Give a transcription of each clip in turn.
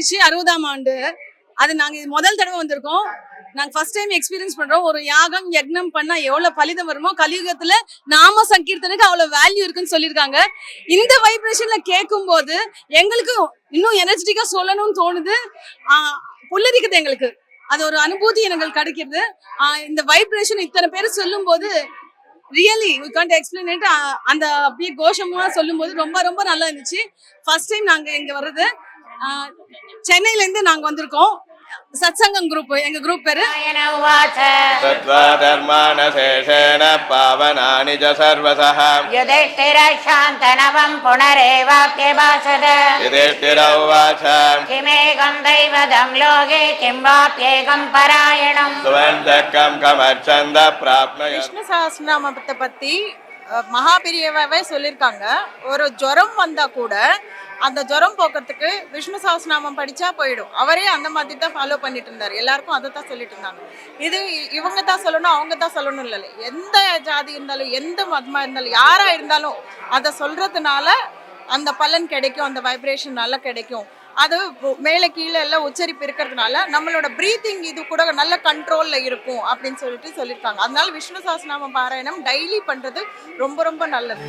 நிகழ்ச்சி அறுபதாம் ஆண்டு. அது நாங்க முதல் தடவை வந்திருக்கோம். நாங்க ஃபர்ஸ்ட் டைம் எக்ஸ்பீரியன்ஸ் பண்றோம். ஒரு யாகம் யக்னம் பண்ணா எவ்வளவு பலிதம் வருமோ கலியுகத்துல நாம சங்கீர்த்தனுக்கு அவ்வளவு வேல்யூ இருக்குன்னு சொல்லியிருக்காங்க. இந்த வைப்ரேஷன்ல கேட்கும்போது எங்களுக்கு இன்னும் எனர்ஜெட்டிக்காக சொல்லணும்னு தோணுது. புல்லரிக்குது எங்களுக்கு. அது ஒரு அனுபூதி எங்களுக்கு கிடைக்கிறது. இந்த வைப்ரேஷன் இத்தனை பேர் சொல்லும் போது really we can't explain it அந்த அப்படியே கோஷமா சொல்லும்போது ரொம்ப ரொம்ப நல்லா இருந்துச்சு. ஃபர்ஸ்ட் டைம் நாங்க இங்க வர்றது. சென்னையில இருந்து நாங்க வந்திருக்கோம். சத்சங்கம் குரூப் எங்க குரூப் பேரு? தர்மான சேஷேன பாவனானி சர்வசஹ. யுதிஷ்டிரசாந்தனவம் புனரேவாப்யபாசத யுதிஷ்டிரௌவாச. கிமேகம் தெய்வதம் பராயணம். சுவந்தக்கம் கமர்ச்சந்த பிராப்மய கிருஷ்ண சஹஸ்ரநாமத்தை பத்தி மகாபிரியவாவே சொல்லியிருக்காங்க ஒரு ஜுரம் வந்தா கூட அந்த ஜுரம் போக்குறதுக்கு விஷ்ணு சாஸ்நாமம் படித்தா போயிடும். அவரே அந்த மாதிரி தான் ஃபாலோ பண்ணிட்டு இருந்தார் எல்லாருக்கும் அதை தான் சொல்லிட்டு இருந்தாங்க இது இ- இவங்க தான் சொல்லணும் அவங்க தான் சொல்லணும் இல்லை. எந்த ஜாதி இருந்தாலும் எந்த மதமாக இருந்தாலும் யாராக இருந்தாலும் அதை சொல்கிறதுனால அந்த பலன் கிடைக்கும் அந்த வைப்ரேஷன் நல்லா கிடைக்கும். அது மேலே கீழே எல்லாம் உச்சரிப்பு இருக்கிறதுனால நம்மளோட ப்ரீத்திங் இது கூட நல்ல கண்ட்ரோலில் இருக்கும் அப்படின்னு சொல்லிட்டு சொல்லியிருக்காங்க. அதனால விஷ்ணு சாஸ்நாமம் பாராயணம் டெய்லி பண்ணுறது ரொம்ப ரொம்ப நல்லது.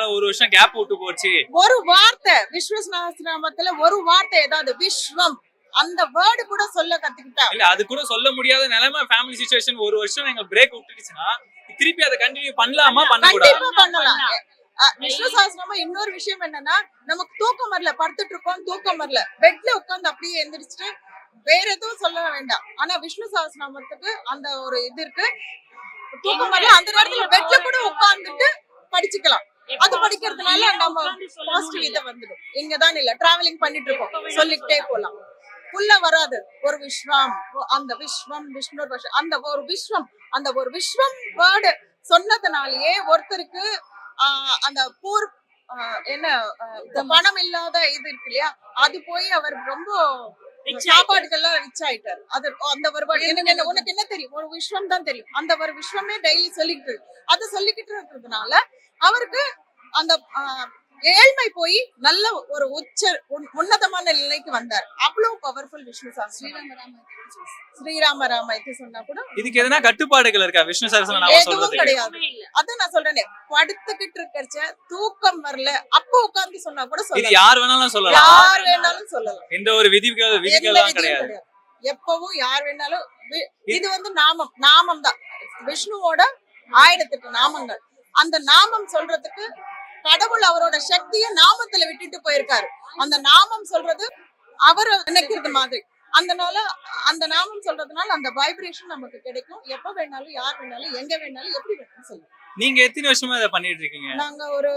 எங்களால ஒரு வருஷம் கேப் விட்டு போச்சு. ஒரு வார்த்தை விஷ்ணு சஹஸ்ரநாமத்துல ஒரு வார்த்தை ஏதாவது விஸ்வம். அந்த வேர்டு கூட சொல்ல கத்துக்கிட்டா. இல்ல அது கூட சொல்ல முடியாத நிலைமை ஃபேமிலி சுச்சுவேஷன் ஒரு வருஷம் எங்க பிரேக் விட்டுடுச்சுன்னா திருப்பி அதை கண்டினியூ பண்ணலாமா கண்டிப்பா பண்ணலாம். விஷ்ணு சஹஸ்ரநாமம் இன்னொரு விஷயம் என்னன்னா நமக்கு தூக்கம் வரல படுத்துட்டு இருக்கோம் தூக்கம் வரல. பெட்ல உட்கார்ந்து அப்படியே எந்திரிச்சிட்டு வேற எதுவும் சொல்ல வேண்டாம். ஆனா விஷ்ணு சஹஸ்ரநாமத்துக்கு அந்த ஒரு இது இருக்கு. தூக்கம் வரல அந்த நேரத்துல பெட்ல கூட உட்கார்ந்துட்டு படிச்சுக்கலாம். அது படிக்கிறதுனால நம்ம பாசிட்டிவ் இதை வந்துடும். இங்கதான் இல்ல டிராவலிங் பண்ணிட்டு இருக்கோம் சொல்லிக்கிட்டே போலாம். புல்ல வராது. ஒரு விஸ்வம் அந்த விஸ்வம் விஷ்ணு வஷ- அந்த ஒரு விஸ்வம் அந்த ஒரு விஸ்வம் வேர்டு சொன்னதுனாலயே ஒருத்தருக்கு அந்த பூர் என்ன பணம் இல்லாத இது இருக்கு இல்லையா? அது போய் அவர் ரொம்ப சாப்பாடுகள்லாம் ரிச் ஆயிட்டாரு அது அந்த. எனக்கு என்ன உனக்கு என்ன தெரியும் ஒரு விஸ்வம் தான் தெரியும் அந்த ஒரு விஸ்வமே டெய்லி சொல்லிக்கிட்டு. அதை சொல்லிக்கிட்டு இருக்கிறதுனால அவருக்கு அந்த ஏழ்மை போய் நல்ல ஒரு உச்ச உன்- உன்னதமான நிலைக்கு வந்தார். அவ்வளவு பவர்ஃபுல் விஷ்ணு சாஸ்திரம் ஸ்ரீராம ராமாயத்து சொன்னா கூட இதுக்கு எதனா கட்டுப்பாடுகள் இருக்கா? விஷ்ணு நாம எதுவும் கிடையாது. அதான் நான் சொல்றேனே படுத்துக்கிட்டு இருக்கறச்ச தூக்கம் வரல அப்ப உட்கார்ந்து சொன்னா கூட இது சொல்லலாம். யார் வேணாலும் சொல்லலாம். யார் வேணாலும் சொல்லலாம். எந்த ஒரு விதிகள் கிடையாது. எப்பவும் யார் வேணாலும் இது வந்து நாமம் நாமம் தான் விஷ்ணுவோட ஆயிரத்தெட்டு நாமங்கள். அந்த நாமம் சொல்றதுக்கு கடவுள் அவரோட சக்தியை நாமத்துல விட்டுட்டு போயிருக்காரு. அந்த நாமம் சொல்றது அவர் நினைக்கிறது மாதிரி. அதனால அந்த நாமம் சொல்றதுனால அந்த வைப்ரேஷன் நமக்கு கிடைக்கும். எப்ப வேணாலும் யார் வேணாலும் எங்க வேணாலும் எப்படி வேணாலும் சொல்லுவோம் நீங்க எத்தனை வருஷமா இதை பண்ணிட்டு இருக்கீங்க? நாங்க ஒரு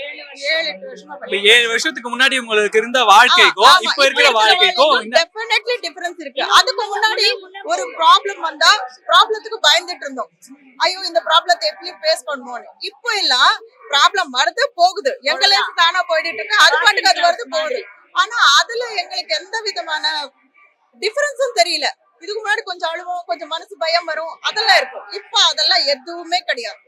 ஏழு ஏழு வருஷத்துக்கு முன்னாடி உங்களுக்கு இருந்த வாழ்க்கைக்கும் இப்ப இருக்கிற வாழ்க்கைக்கும் டெஃபினெட்லி டிஃபரன்ஸ் இருக்கு. அதுக்கு முன்னாடி ஒரு ப்ராப்ளம் வந்தா ப்ராப்ளத்துக்கு பயந்துட்டு இருந்தோம். ஐயோ இந்த ப்ராப்ளத்தை எப்படி ஃபேஸ் பண்ணுவோம்னு இப்போ எல்லாம் ப்ராப்ளம் வருது போகுது. எங்க லைஃப் தானா போயிட்டு இருக்கு. அது பாட்டுக்கு அது வருது போகுது. ஆனா அதுல எங்களுக்கு எந்த விதமான டிஃபரன்ஸும் தெரியல. இதுக்கு முன்னாடி கொஞ்சம் அழுவோம் கொஞ்சம் மனசு பயம் வரும். அதெல்லாம் இருக்கும். இப்ப அதெல்லாம் எதுவுமே கிடையாது.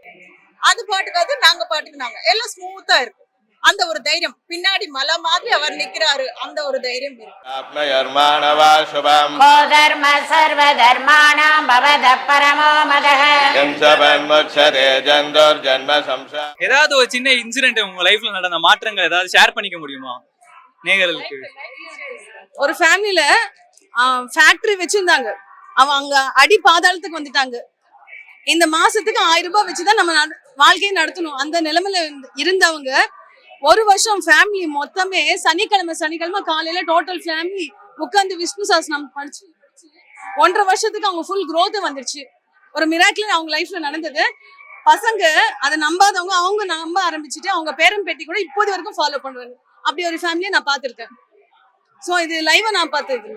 அது பாட்டுக்கு நாங்க பாட்டுக்கு நாங்க. எல்லாம் ஸ்மூத்தா இருக்கும். அந்த ஒரு தைரியம். பின்னாடி மலை மாதிரி அவர் நிக்கிறாரு. அந்த ஒரு தைரியம் கோதர்ம சர்வ ஏதாவது ஒரு சின்ன இன்சிடென்ட் உங்க லைஃப்ல நடந்த மாற்றங்கள் ஏதாவது ஷேர் பண்ணிக்க முடியுமா? நேர்களுக்கு ஒரு ஃபேமிலியில ஃபேக்டரி வச்சிருந்தாங்க. அவன் அங்க அடி பாதாளத்துக்கு வந்துட்டாங்க. இந்த மாசத்துக்கு ஆயிரம் ரூபாய் வச்சுதான் நம்ம வாழ்க்கையை நடத்தணும். அந்த நிலைமையில இருந்து- இருந்தவங்க ஒரு வருஷம் ஃபேமிலி மொத்தமே சனிக்கிழமை சனிக்கிழமை காலையில டோட்டல் ஃபேமிலி உட்கார்ந்து விஷ்ணு சாஸ்திரம் படிச்சு ஒன்றரை வருஷத்துக்கு அவங்க ஃபுல் க்ரோத் வந்துருச்சு. ஒரு மிராக்கிள் அவங்க லைஃப்ல நடந்தது. பசங்க அதை நம்பாதவங்க அவங்க நம்ப ஆரம்பிச்சுட்டு அவங்க பேரன் பேட்டி கூட இப்போது வரைக்கும் ஃபாலோ பண்றாங்க. அப்படி ஒரு ஃபேமிலியை நான் பார்த்துருக்கேன். சோ இது லைவா நான் பார்த்தது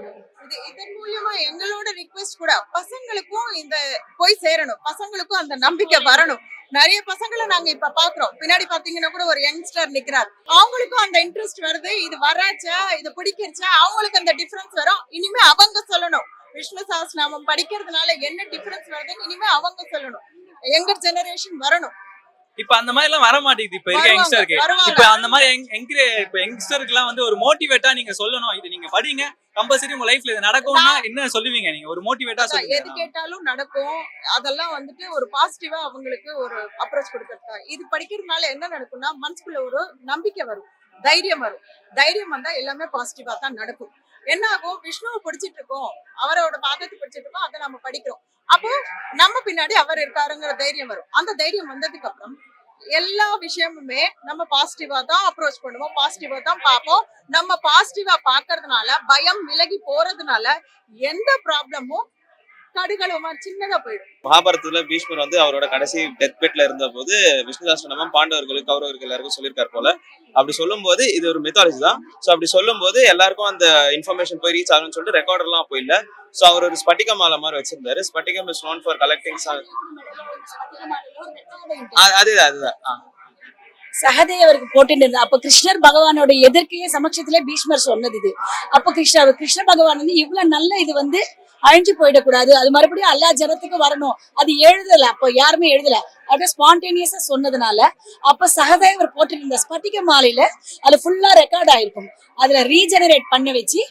இது இதன் மூலியமா எங்களோட ரிக்வெஸ்ட் கூட பசங்களுக்கும் இந்த போய் சேரணும். பசங்களுக்கும் அந்த நம்பிக்கை வரணும். நிறைய பசங்களை நாங்க இப்ப பாக்குறோம் பின்னாடி பாத்தீங்கன்னா கூட ஒரு யங்ஸ்டர் நிக்கிறார். அவங்களுக்கும் அந்த இன்ட்ரெஸ்ட் வருது. இது வராச்சா? இது பிடிக்கிறச்சா அவங்களுக்கு அந்த டிஃபரன்ஸ் வரும். இனிமே அவங்க சொல்லணும். விஷ்ணு சாஸ்திரம் படிக்கிறதுனால என்ன டிஃபரன்ஸ் வருதுன்னு இனிமே அவங்க சொல்லணும். எங்கர் ஜெனரேஷன் வரணும். இப்ப அந்த மாதிரி எல்லாம் வர மாட்டேங்குது இப்ப இருக்க யங்ஸ்டருக்கு. இப்ப அந்த மாதிரி என்கிற இப்ப யங்ஸ்டருக்கு எல்லாம் வந்து ஒரு மோட்டிவேட்டா நீங்க சொல்லணும். இது நீங்க படிங்க. கம்பல்சரி உங்க லைஃப்ல இது நடக்கும்னா என்ன சொல்லுவீங்க நீங்க? ஒரு மோட்டிவேட்டா அதான், எது சொல்லுங்க கேட்டாலும் நடக்கும். அதெல்லாம் வந்துட்டு ஒரு பாசிட்டிவா அவங்களுக்கு ஒரு அப்ரோச் கொடுக்கறது இது படிக்கிறதுனால என்ன நடக்கும்னா மனசுக்குள்ள ஒரு நம்பிக்கை வரும். தைரியம் வரும். தைரியம் வந்தா எல்லாமே பாசிட்டிவா தான் நடக்கும். என்ன ஆகும் விஷ்ணுவை பிடிச்சிட்டு இருக்கோம் அவரோட பாதத்தை பிடிச்சிட்டு இருக்கோம் அதை நம்ம படிக்கிறோம். அப்போ நம்ம பின்னாடி அவர் இருக்காருங்கிற தைரியம் வரும். அந்த தைரியம் வந்ததுக்கு அப்புறம் எல்லா விஷயமுமே நம்ம பாசிட்டிவா தான் அப்ரோச் பண்ணுவோம். பாசிட்டிவா தான் பார்ப்போம். நம்ம பாசிட்டிவா பாக்குறதுனால பயம் விலகி போறதுனால எந்த ப்ராப்ளமும் கடுகளவுமா சின்னதா போயிடும். மகாபாரதத்துல பீஷ்மர் வந்து அவரோட கடைசி டெத் பெட்ல இருந்த போது விஷ்ணு சாஸ்திரநாமம் பாண்டவர்களுக்கு கௌரவர்கள் எல்லாருக்கும் சொல்லியிருக்காரு போல. அப்படி சொல்லும்போது இது ஒரு மெத்தாலஜி தான். ஸோ அப்படி சொல்லும்போது எல்லாருக்கும் அந்த இன்ஃபர்மேஷன் போய் ரீச் ஆகும்னு சொல்லிட்டு ரெக்கார்டர் எல்லாம் போய் இல்ல. ஸோ அவர் ஒரு ஸ்பட்டிக மாலை மாதிரி வச்சிருந்தாரு. ஸ்பட்டிகம் இஸ் நோன் ஃபார் கலெக்டிங் அதுதான் அதுதான். சகதேவருக்கு போட்டுட்டு இருந்தா அப்ப கிருஷ்ணர் பகவானோட எதிர்க்கையே சமட்சத்திலே பீஷ்மர் சொன்னது இது. அப்ப கிருஷ்ணர் கிருஷ்ண பகவான் வந்து இவ்வளவு நல்ல இது வந்து அழிஞ்சு போயிடக்கூடாது. அது மறுபடியும் எல்லா ஜனத்துக்கு வரணும். அது எழுதல அப்போ யாருமே எழுதல. அப்படியே ஸ்பான்டேனியஸா சொன்னதுனால அப்ப சகதேவர் போட்டிருந்த ஸ்பட்டிக மாலையில அது ஃபுல்லா ரெக்கார்ட் ஆயிருக்கும். அதுல ரீஜெனரேட் பண்ண வச்சு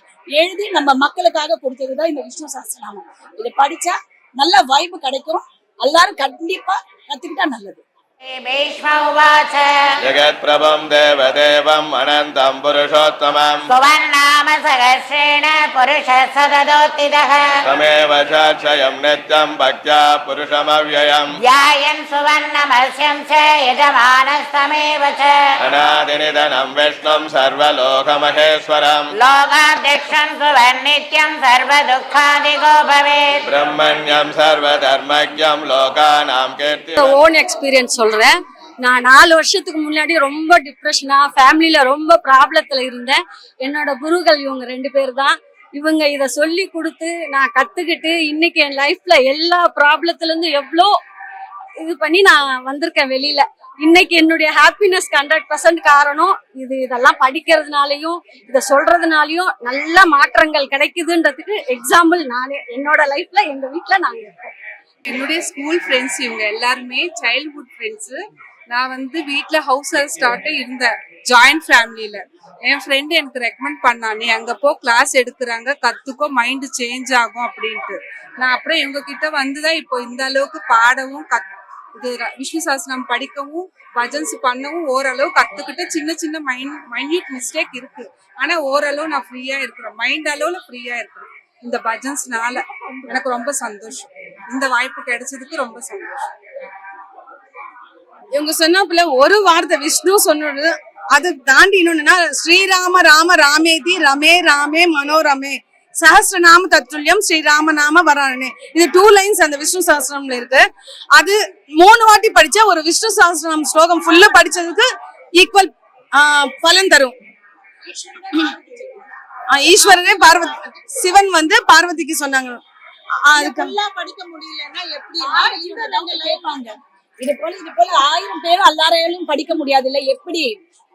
எழுதி நம்ம மக்களுக்காக கொடுத்ததுதான் இந்த விஷ்ணு சாஸ்திரநாமம் இதை படிச்சா நல்ல வாய்ப்பு கிடைக்கும். எல்லாரும் கண்டிப்பா கத்துக்கிட்டா நல்லது. उवाच जगत्प्रभं देवदेवम् अनन्तं पुरुषोत्तमम्। भुवन्नाम सहस्रेण पुरुषः सददोत्थितः। तमेव चाक्षयं नित्यं भक्त्या पुरुषमव्ययम्। ध्यायन् सुवर्णमस्यं च यजमानस्तमेव च। सर्वलोकमहेश्वरम्। भवेत्। कीर्ति। ओन् एक्स्पीरियन्स् சொல்றேன். நான் நாலு வருஷத்துக்கு முன்னாடி ரொம்ப டிப்ரெஷனா ஃபேமிலியில ரொம்ப ப்ராப்ளத்துல இருந்தேன். என்னோட குருகள் இவங்க ரெண்டு பேர் தான். இவங்க இத சொல்லி கொடுத்து நான் கத்துக்கிட்டு இன்னைக்கு என் லைஃப்ல எல்லா ப்ராப்ளத்துல இருந்து எவ்வளோ இது பண்ணி நான் வந்திருக்கேன் வெளியில. இன்னைக்கு என்னுடைய ஹாப்பினஸ் ஹண்ட்ரட் பர்சன்ட் காரணம் இது இதெல்லாம் படிக்கிறதுனாலயும் இதை சொல்றதுனாலயும் நல்ல மாற்றங்கள் கிடைக்குதுன்றதுக்கு எக்ஸாம்பிள் நானே. என்னோட லைஃப்ல எங்க வீட்ல நாங்கள் இருக்கோம் என்னுடைய ஸ்கூல் ஃப்ரெண்ட்ஸ் இவங்க எல்லாருமே சைல்ட்ஹுட் ஃப்ரெண்ட்ஸு நான் வந்து வீட்டில் ஹவுஸ் ஹஸ்டார்ட்டு இருந்தேன். ஜாயிண்ட் ஃபேமிலியில் என் ஃப்ரெண்டு எனக்கு ரெக்கமெண்ட் பண்ணா நீ அங்கே போ கிளாஸ் எடுக்கிறாங்க கற்றுக்கோ மைண்டு சேஞ்ச் ஆகும் அப்படின்ட்டு. நான் அப்புறம் இவங்கக்கிட்ட வந்து தான் இப்போ இந்த அளவுக்கு பாடவும் கத் இது விஷ்ணு சாஸ்திரம் படிக்கவும் பஜன்ஸ் பண்ணவும் ஓரளவு கற்றுக்கிட்டு சின்ன சின்ன மைண்ட் மைன்யூட் மிஸ்டேக் இருக்கு. ஆனால் ஓரளவு நான் ஃப்ரீயாக இருக்கிறேன். மைண்ட் அளவில் ஃப்ரீயாக இருக்கிறேன். இந்த பஜன்ஸ்னால எனக்கு ரொம்ப சந்தோஷம். இந்த வாய்ப்பு கிடைச்சதுக்கு ரொம்ப சந்தோஷம். இவங்க சொன்னாப்புல ஒரு வார்த்தை விஷ்ணு சொன்னது அதை தாண்டி இன்னொன்னுன்னா ஸ்ரீராம ராம ராமேதி ரமே ராமே மனோரமே. சஹஸ்ரநாம தத்துல்யம் ஸ்ரீராம நாம வரானே. இது டூ லைன்ஸ் அந்த விஷ்ணு சஹஸ்ரநாமத்துல இருக்கு. அது மூணு வாட்டி படிச்சா ஒரு விஷ்ணு சஹஸ்ரநாம ஸ்லோகம் ஃபுல்லா படிச்சதுக்கு ஈக்குவல் பலன் தரும். ஆ, ஈஸ்வரரே பார்வதி சிவன் வந்து பார்வதிக்கு சொன்னாங்க. படிக்க முடியலன்னா line கேட்பாங்க. இது போல இது போல ஆயிரம் பேரும் எல்லாரையும் படிக்க முடியாது இல்ல எப்படி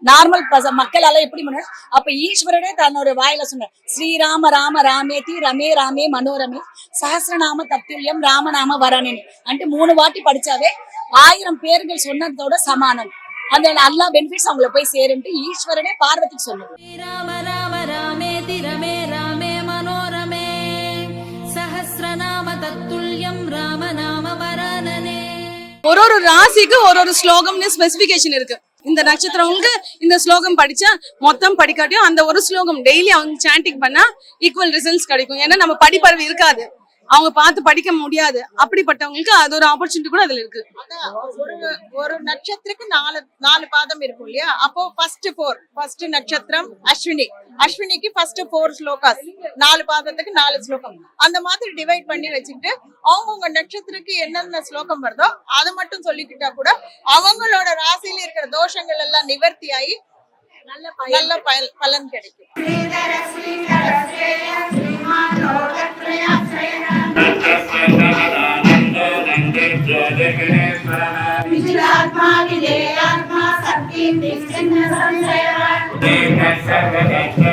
நார்மல் மக்களால எப்படி முடியும்? அப்ப ஈஸ்வரனே தன்னோட வாயில சொன்னார். ஸ்ரீராம ராம ராமேதி ரமே ராமே மனோரமே சஹஸ்ரநாம தத்துல்யம் ராமநாம வரணே அன்ட்டு மூணு வாட்டி படிச்சாவே ஆயிரம் பேர்கள் சொன்னதோட சமானம். அந்த எல்லா பெனிஃபிட்ஸ் அவங்கள போய் சேருன்ட்டு ஈஸ்வரனே பார்வதிக்கு சொன்னது ஒரு ஒரு ராசிக்கு ஒரு ஒரு ஸ்லோகம்னு ஸ்பெசிபிகேஷன் இருக்கு. இந்த நட்சத்திரங்களுக்கு இந்த ஸ்லோகம் படிச்சா மொத்தம் படிக்காட்டியும் அந்த ஒரு ஸ்லோகம் டெய்லி அவங்க சாண்டிங் பண்ணா ஈக்குவல் ரிசல்ட்ஸ் கிடைக்கும். ஏன்னா நம்ம படிப்பறிவு இருக்காது. அவங்க பார்த்து படிக்க முடியாது. அப்படிப்பட்டவங்களுக்கு அது ஒரு ஆப்பர்ச்சுனிட்டி கூட அதுல இருக்கு. ஒரு ஒரு நட்சத்திரக்கு நாலு நாலு பாதம் இருக்கும் இல்லையா? அப்போ ஃபர்ஸ்ட் ஃபோர் ஃபர்ஸ்ட் நட்சத்திரம் அஸ்வினி. அஸ்வினிக்கு ஃபர்ஸ்ட் ஃபோர் ஸ்லோகாஸ். நாலு பாதத்துக்கு நாலு ஸ்லோகம். அந்த மாதிரி டிவைட் பண்ணி வச்சுக்கிட்டு அவங்கவுங்க நட்சத்திரக்கு என்னென்ன ஸ்லோகம் வருதோ அதை மட்டும் சொல்லிக்கிட்டா கூட அவங்களோட ராசியில இருக்கிற தோஷங்கள் எல்லாம் நிவர்த்தி ஆகி நல்ல நல்ல பலன் கிடைக்கும். विचित्रात्मा विधेयात्मा शक्ति दिक्सिन्न संशय। देव सर्वगत